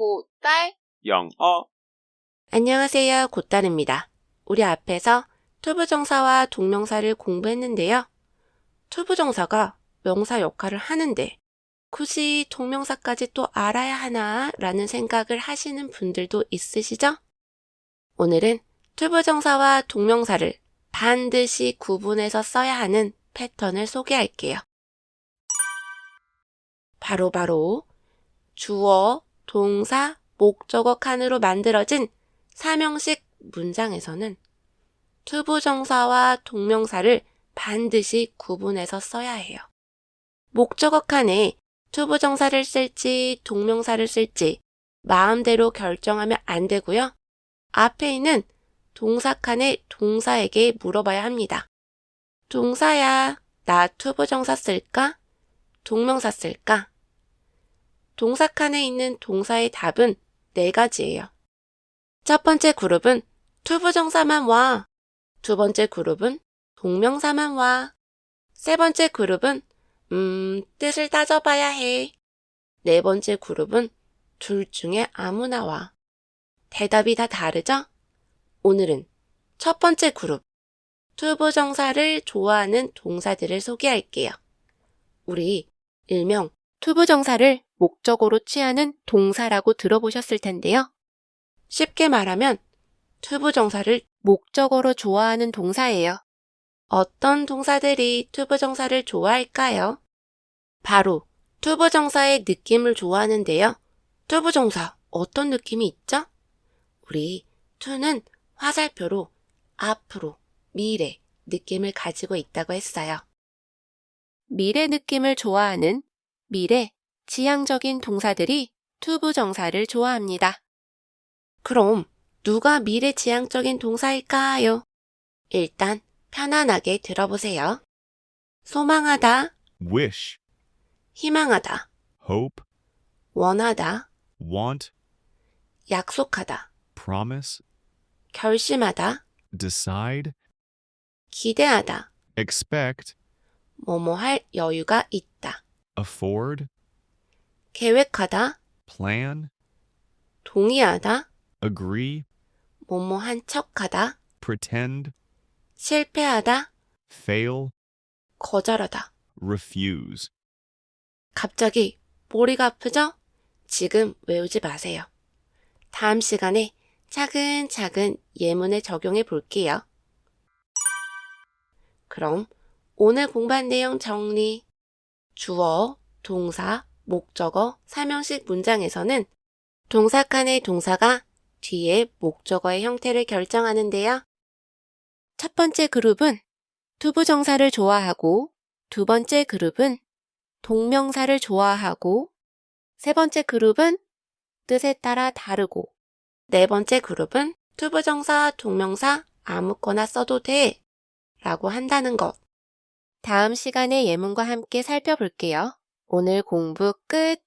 고딸 영어 안녕하세요. 곧다릅니다. 우리 앞에서 투부정사와 동명사를 공부했는데요. 투부정사가 명사 역할을 하는데 굳이 동명사까지 또 알아야 하나 라는 생각을 하시는 분들도 있으시죠? 오늘은 투부정사와 동명사를 반드시 구분해서 써야 하는 패턴을 소개할게요. 바로바로 바로 주어, 동사, 목적어 칸으로 만들어진 사명식 문장에서는 투부정사와 동명사를 반드시 구분해서 써야 해요. 목적어 칸에 투부정사를 쓸지 동명사를 쓸지 마음대로 결정하면 안 되고요. 앞에 있는 동사 칸에 동사에게 물어봐야 합니다. 동사야, 나 투부정사 쓸까? 동명사 쓸까? 동사 칸에 있는 동사의 답은 네 가지예요. 첫 번째 그룹은 투부정사만 와. 두 번째 그룹은 동명사만 와. 세 번째 그룹은 음, 뜻을 따져봐야 해. 네 번째 그룹은 둘 중에 아무나 와. 대답이 다 다르죠? 오늘은 첫 번째 그룹, 투부정사를 좋아하는 동사들을 소개할게요. 우리 일명 투부정사를 목적으로 취하는 동사라고 들어보셨을 텐데요. 쉽게 말하면 투부정사를 목적어로 좋아하는 동사예요. 어떤 동사들이 투부정사를 좋아할까요? 바로 투부정사의 느낌을 좋아하는데요. 투부정사 어떤 느낌이 있죠? 우리 투는 화살표로 앞으로, 미래 느낌을 가지고 있다고 했어요. 미래 느낌을 좋아하는 미래, 지향적인 동사들이 투부정사를 좋아합니다. 그럼 누가 미래 지향적인 동사일까요? 일단 편안하게 들어보세요. 소망하다, wish. 희망하다, hope. 원하다, want. 약속하다, promise. 결심하다, decide. 기대하다, expect. 뭐뭐 할 여유가 있다, afford 계획하다, plan 동의하다, agree 뭐뭐 한 척하다, pretend 실패하다, fail 거절하다. refuse 갑자기 머리가 아프죠? 지금 외우지 마세요. 다음 시간에 차근차근 예문에 적용해 볼게요. 그럼 오늘 공부한 내용 정리. 주어, 동사, 목적어, 사명식 문장에서는 동사 칸의 동사가 뒤에 목적어의 형태를 결정하는데요. 첫 번째 그룹은 투부정사를 좋아하고 두 번째 그룹은 동명사를 좋아하고 세 번째 그룹은 뜻에 따라 다르고 네 번째 그룹은 투부정사, 동명사 아무거나 써도 돼 라고 한다는 것. 다음 시간에 예문과 함께 살펴볼게요. 오늘 공부 끝!